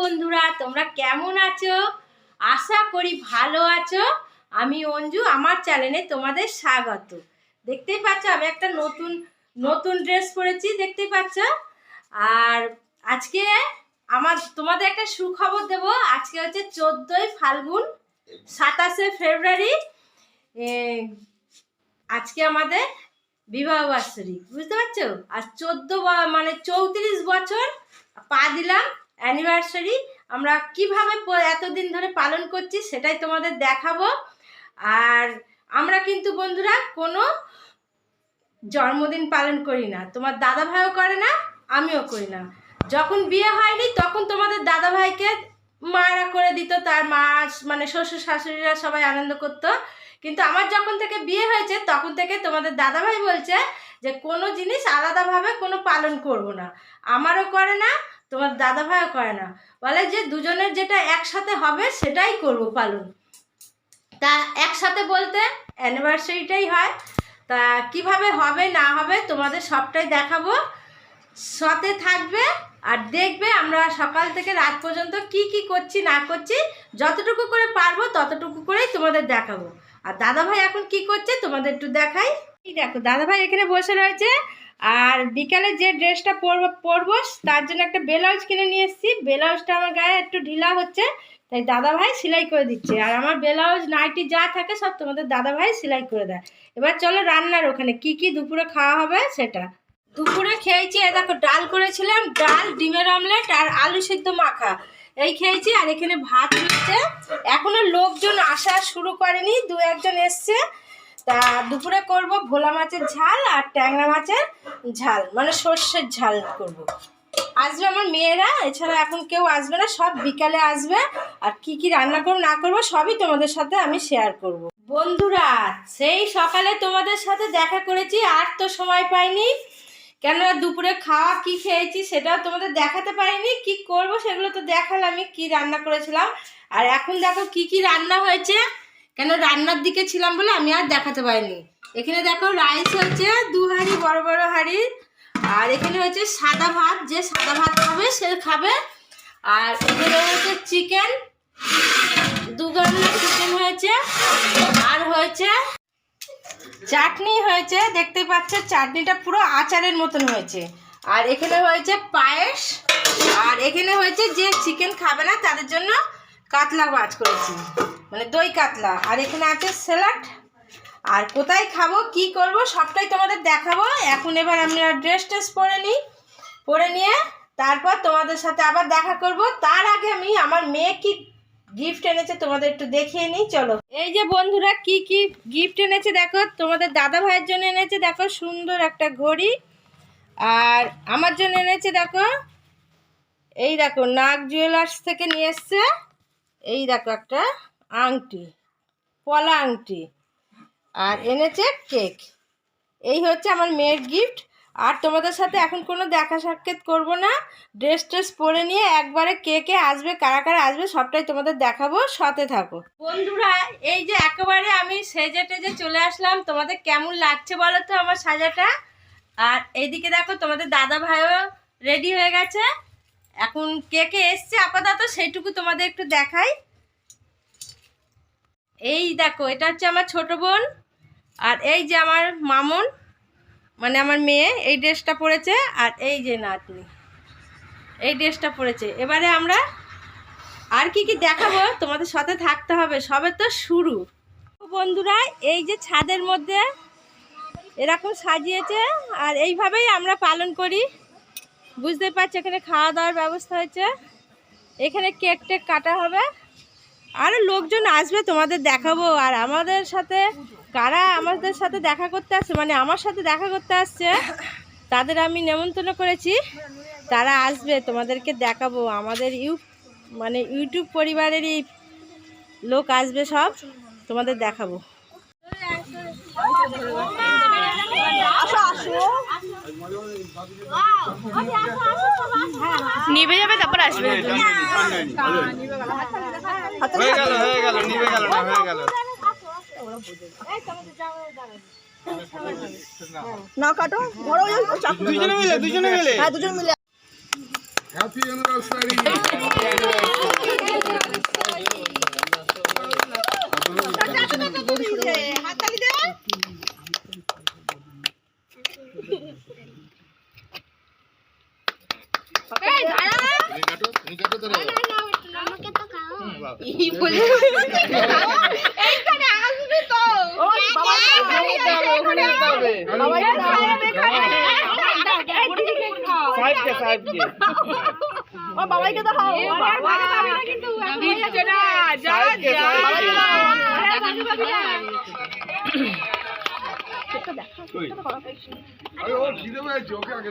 বন্ধুরা, তোমরা কেমন আছো? আশা করি ভালো আছো। আমি অঞ্জু, আমার চ্যানেলে তোমাদের স্বাগত। দেখতেই পাচ্ছ, আমি একটা নতুন নতুন ড্রেস পরেছি, দেখতেই পাচ্ছ? আর আজকে আমার, তোমাদের একটা সুখবর দেব। আজকে হচ্ছে চোদ্দোই ফাল্গুন, সাতাশে ফেব্রুয়ারি। আজকে আমাদের বিবাহ বার্ষিক বুঝতে পারছ? আর চোদ্দ মানে চৌত্রিশ বছর পা দিলাম অ্যানিভার্সারি আমরা কীভাবে এতদিন ধরে পালন করছি সেটাই তোমাদের দেখাবো। আর আমরা কিন্তু বন্ধুরা কোনো জন্মদিন পালন করি না। তোমার দাদা ভাইও করে না, আমিও করি না। যখন বিয়ে হয়নি, তখন তোমাদের দাদা ভাইকে মায়েরা করে দিত, তার মা মানে শ্বশুর শাশুড়িরা সবাই আনন্দ করতো। কিন্তু আমার যখন থেকে বিয়ে হয়েছে, তখন থেকে তোমাদের দাদা ভাই বলছে যে কোনো জিনিস আলাদাভাবে কোনো পালন করব না। আমারও করে না তোমার দাদা ভাইও করে না। বলে যে দুজনের যেটা একসাথে হবে সেটাই করব পালন। তা একসাথে বলতে অ্যানিভার্সারিটাই হয়। তা কীভাবে হবে না হবে তোমাদের সবটাই দেখাবো। সাথে থাকবে আর দেখবে আমরা সকাল থেকে রাত পর্যন্ত কি কি করছি, না করছি, যতটুকু করে পারব ততটুকু করেই তোমাদের দেখাবো। আর দাদা ভাই এখন কি করছে তোমাদের একটু দেখাই। দেখো দাদা ভাই এখানে বসে রয়েছে। আর বিকালে যে ড্রেসটা পরবো পরবো, তার জন্য একটা ব্লাউজ কিনে নিয়ে এসেছি। ব্লাউজটা আমার গায়ে একটু ঢিলা হচ্ছে, তাই দাদা ভাই সেলাই করে দিচ্ছে। আর আমার ব্লাউজ, নাইটি যা থাকে সব তোমাদের দাদা ভাই সেলাই করে দেয়। এবার চলো রান্নার ওখানে, কি কি দুপুরে খাওয়া হবে সেটা। দুপুরে খেয়েছি এ দেখো, ডাল করেছিলাম, ডাল, ডিমের অমলেট আর আলু সিদ্ধ মাখা। এই খেয়েছি, আর এখানে ভাত হচ্ছে। এখনও লোকজন আসা শুরু করেনি দু একজন এসছে। তা দুপুরে করব ভোলা মাছের ঝাল আর ট্যাংরা মাছের ঝাল মানে সর্ষের ঝাল করব। আসবে আমার মেয়েরা, এছাড়া এখন কেউ আসবে না, সব বিকালে আসবে। আর কি কি রান্না করব, না করব, সবই তোমাদের সাথে আমি শেয়ার করব। বন্ধুরা, সেই সকালে তোমাদের সাথে দেখা করেছি, আর তো সময় পাইনি। কেননা দুপুরে খাওয়া কি খেয়েছি সেটাও তোমাদের দেখাতে পারিনি। কি করব সেগুলো তো দেখালামই, কি রান্না করেছিলাম। আর এখন দেখো কি কি রান্না হয়েছে। কেন রান্নার দিকে ছিলাম বলে আমি আর দেখাতে পারিনি। এখানে দেখো রাইস হচ্ছে দু হাঁড়ি বড় বড় হাঁড়ি, আর এখানে হচ্ছে সাদা ভাত, যে সাদা ভাত খাবে সে খাবে। আর এখানে হচ্ছে চিকেন দু ধরনের চিকেন হয়েছে। আর হয়েছে চাটনি হয়েছে, দেখতে পাচ্ছ চাটনিটা পুরো আচারের মতন হয়েছে। আর এখানে হয়েছে পায়েস, আর এখানে হয়েছে যে চিকেন খাবে না, তাদের জন্য কাতলা মাছ করেছি। মানে দই কাতলা। আর এখানে আছে স্যালাড। আর কোথায় খাব, কি করব, সবটাই তোমাদের দেখাবো। এখন এবার আমি ড্রেস ট্রেস পরে নিই। পরে নিয়ে তারপর তোমাদের সাথে আবার দেখা করব। তার আগে আমি আমার মেয়ে কি গিফট এনেছে তোমাদের একটু দেখিয়ে নিই, চলো। এই যে বন্ধুরা, কি কি গিফট এনেছে দেখো। তোমাদের দাদা ভাইয়ের জন্য এনেছে দেখো, সুন্দর একটা ঘড়ি। আর আমার জন্য এনেছে দেখো, এই দেখো, নাগ জুয়েলার্স থেকে নিয়ে এসছে। এই দেখো একটা। আংটি পলা আংটি আর এনেছে কেক। এই হচ্ছে আমার মেয়ের গিফট আর তোমাদের সাথে এখন কোনো দেখা সাক্ষাৎ করব না। ড্রেস ট্রেস পরে নিয়ে একবারে কে কে আসবে কারা কারা আসবে সবটাই তোমাদের দেখাবো। সাথে থাকো। বন্ধুরা এই যে একেবারে আমি সেজে টেজে চলে আসলাম। তোমাদের কেমন লাগছে বলো তো আমার সাজাটা? আর এইদিকে দেখো তোমাদের দাদা ভাইও রেডি হয়ে গেছে। এখন কে কে এসছে আপাতত সেইটুকু তোমাদের একটু দেখাই। এই দেখো, এটা হচ্ছে আমার ছোট বোন আর এই যে আমার মামন মানে আমার মেয়ে, এই ড্রেসটা পরেছে আর এই যে নাতনি, এই ড্রেসটা পরেছে। এবারে আমরা আর কি কি দেখাবো তোমাদের সাথে থাকতে হবে, সবে তো শুরু। বন্ধুরা, এই যে ছাদের মধ্যে এরকম সাজিয়েছে আর এইভাবেই আমরা পালন করি। বুঝতে পারছি, এখানে খাওয়া দাওয়ার ব্যবস্থা হয়েছে। এখানে কেক টেক কাটা হবে। আরও লোকজন আসবে তোমাদের দেখাবো। আর আমাদের সাথে কারা আমাদের সাথে দেখা করতে আসছে মানে আমার সাথে দেখা করতে আসছে তাদের আমি নেমন্তন্ন করেছি। তারা আসবে তোমাদেরকে দেখাবো। আমাদের ইউ মানে ইউটিউব পরিবারেরই লোক আসবে সব তোমাদের দেখাবো। নিভে যাবে তারপর আসবে। হয়ে গেল হয়ে গেল নিভে গেল না হয়ে গেল। না কাটো। ধরো দুজনে মিলে দুজনে মিলে। হ্যাঁ দুজন মিলে। হ্যাপি অ্যানিভার্সারি হাততালি দে বাবাইকে তো সাহেবকে আরে ও খিদে পেয়েছে ওকে আগে।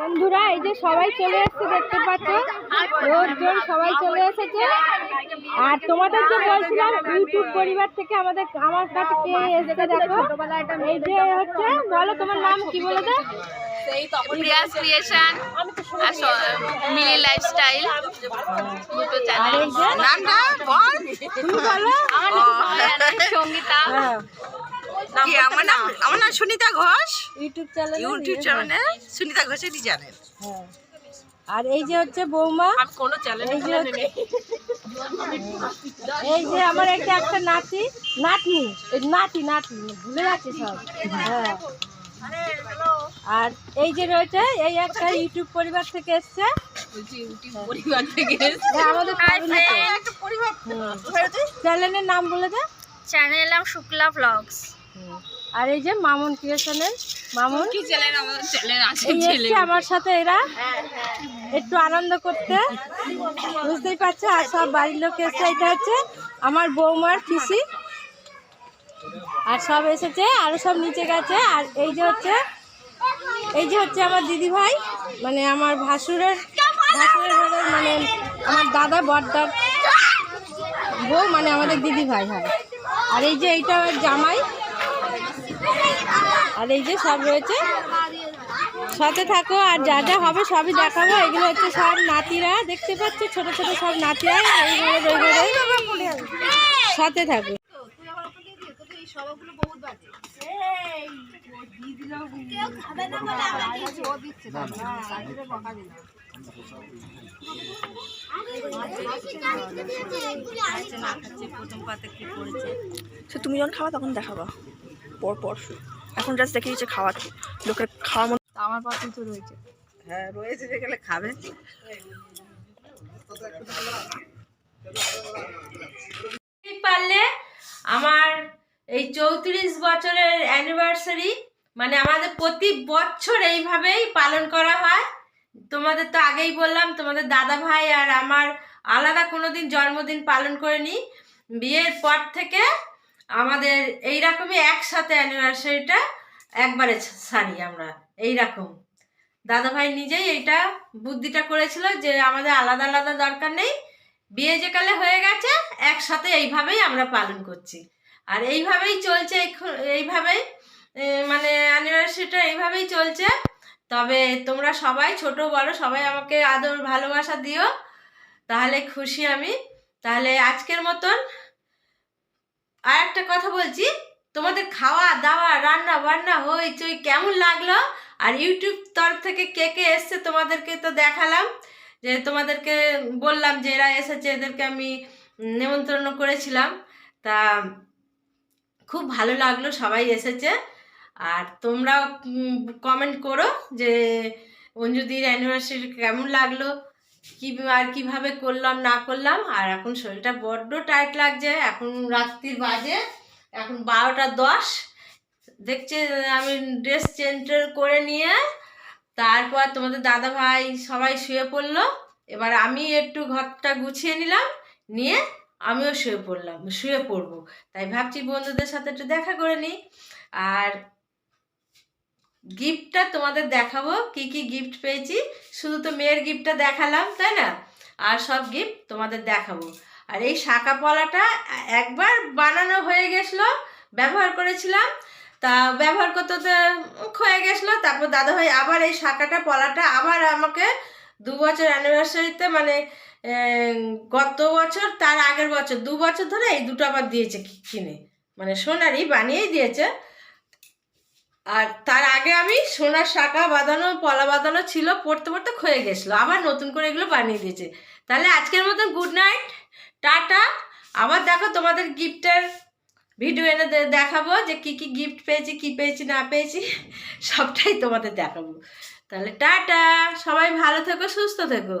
বন্ধুরা এই যে সবাই চলে এসেছে দেখতে পাচ্ছ? লোকজন সবাই চলে এসেছে। আর তোমাদেরকে বলছিলাম ইউটিউব পরিবার থেকে আমাদের আমার কাছে কে এসেছে দেখো? এই যে হচ্ছে বলো তোমার নাম কি বলে দে প্রিয়াস মিলি লাইফস্টাইল দুটো চ্যানেল এই যে নামটা বল। তুমি বলো। সঙ্গীতা। হ্যাঁ। কি আমার নাম আমার নাম Sunita Ghosh. YouTube channel YouTube চ্যানেলে সুনিতা ঘোষেরই চ্যানেল হ্যাঁ। আর এই যে হচ্ছে বৌমা কোনো এই যে এই যে আমার একটা একটা নাতি নাতনি নাতি নাতি ভুলে যাচ্ছি সব। হ্যাঁ। আর এই যে রয়েছে এই একটা ইউটিউব পরিবার থেকে এসছে। পরিবার থেকে আমাদের চ্যানেলের নাম বলে দে। চ্যানেল নাম শুক্লা ব্লগস আর এই যে মামুন ক্রিয়েশনের মামুন? আমার সাথে এরা। একটু আনন্দ করতে। বুঝতেই পারছ? আর সব বাড়ির লোক এসছে। এটা হচ্ছে আমার বৌমার পিসি। আর সব এসেছে। আরও সব নিচে গেছে। আর এই যে হচ্ছে এই যে হচ্ছে আমার দিদি ভাই মানে আমার ভাসুরের ভাসুরের মানে আমার দাদা বড়দার বউ মানে আমাদের দিদি ভাই হয় আর এই যে এইটা জামাই। আর এই যে সব রয়েছে। সাথে থাকো, আর যা যা হবে সবই দেখাবো। এগুলো হচ্ছে সব নাতিরা। দেখতে পাচ্ছ, ছোট ছোট সব নাতিরা। সাথে থাকো। তুমি যখন খাওয়া তখন দেখাবো। পর পর এখন জাস্ট দেখে দিচ্ছে খাওয়াতে লোকের খাওয়া মতো আমার পাশে তো রয়েছে। হ্যাঁ রয়েছে যে গেলে খাবে পারলে আমার এই চৌত্রিশ বছরের অ্যানিভার্সারি মানে আমাদের প্রতি বছর এইভাবেই পালন করা হয়। তোমাদের তো আগেই বললাম তোমাদের দাদা ভাই আর আমার আলাদা কোনো দিন জন্মদিন পালন করিনি। বিয়ের পর থেকে আমাদের এই রকমই একসাথে অ্যানিভার্সারিটা একবারে সারি আমরা এই রকম দাদা ভাই নিজেই এইটা বুদ্ধিটা করেছিল যে আমাদের আলাদা আলাদা দরকার নেই, বিয়ে যে কালে হয়ে গেছে, একসাথে এইভাবেই আমরা পালন করছি। আর এইভাবেই চলছে এইভাবেই মানে অ্যানিভার্সারিটা এইভাবেই চলছে। তবে তোমরা সবাই, ছোট, বড়, সবাই আমাকে আদর, ভালোবাসা দিও। তাহলে খুশি আমি। তাহলে আজকের মতন আর একটা কথা বলছি, তোমাদের খাওয়া, দাওয়া, রান্না বান্না হইচই কেমন লাগল? আর ইউটিউব তরফ থেকে কে কে এসছে তোমাদেরকে তো দেখালাম। যে তোমাদেরকে বললাম যে এরা এসেছে, এদেরকে আমি নেমন্ত্রণ করেছিলাম। তা খুব ভালো লাগল, সবাই এসেছে। আর তোমরাও কমেন্ট করো যে অঞ্জুদির অ্যানিভার্সারি কেমন লাগল। কি আর কীভাবে করলাম, না করলাম, আর এখন শরীরটা বড্ড টাইট লাগছে। এখন রাত্রির বাজে, এখন বারোটা দশ। দেখছে, আমি ড্রেস চেঞ্জ করে নিয়ে তারপর তোমাদের দাদা ভাই সবাই শুয়ে পড়ল। এবার আমি একটু ঘরটা গুছিয়ে নিলাম, নিয়ে আমিও শুয়ে পড়লাম, শুয়ে পড়ব। তাই ভাবছি বন্ধুদের সাথে একটু দেখা করে নিই। আর গিফটটা তোমাদের দেখাবো, কি কি গিফট পেয়েছি। শুধু তো মেয়ের গিফটটা দেখালাম, তাই না? আর সব গিফট তোমাদের দেখাবো। আর এই শাঁকা পলাটা একবার বানানো হয়ে গেছিল, ব্যবহার করেছিলাম। তা ব্যবহার করতে তো ক্ষয়ে গেছিল, তারপর দাদাভাই আবার এই শাখাটা পলাটা আবার আমাকে দু বছর অ্যানিভার্সারিতে মানে গত বছর, তার আগের বছর, দু বছর ধরে এই দুটো আবার দিয়েছে কিনে। মানে সোনারই বানিয়েই দিয়েছে। আর তার আগে আমি সোনার শাখা বাঁধানো, পলা বাঁধানো ছিল, পড়তে পড়তে ক্ষয়ে গেছিল। আবার নতুন করে এগুলো বানিয়ে দিয়েছে। তাহলে আজকের মতন গুড নাইট টাটা। আবার দেখো তোমাদের গিফটের ভিডিও এনে দেখাবো যে কি কি গিফট পেয়েছি, কি পেয়েছি, না পেয়েছি, সবটাই তোমাদের দেখাবো। তাহলে টাটা, সবাই ভালো থেকো, সুস্থ থেকো।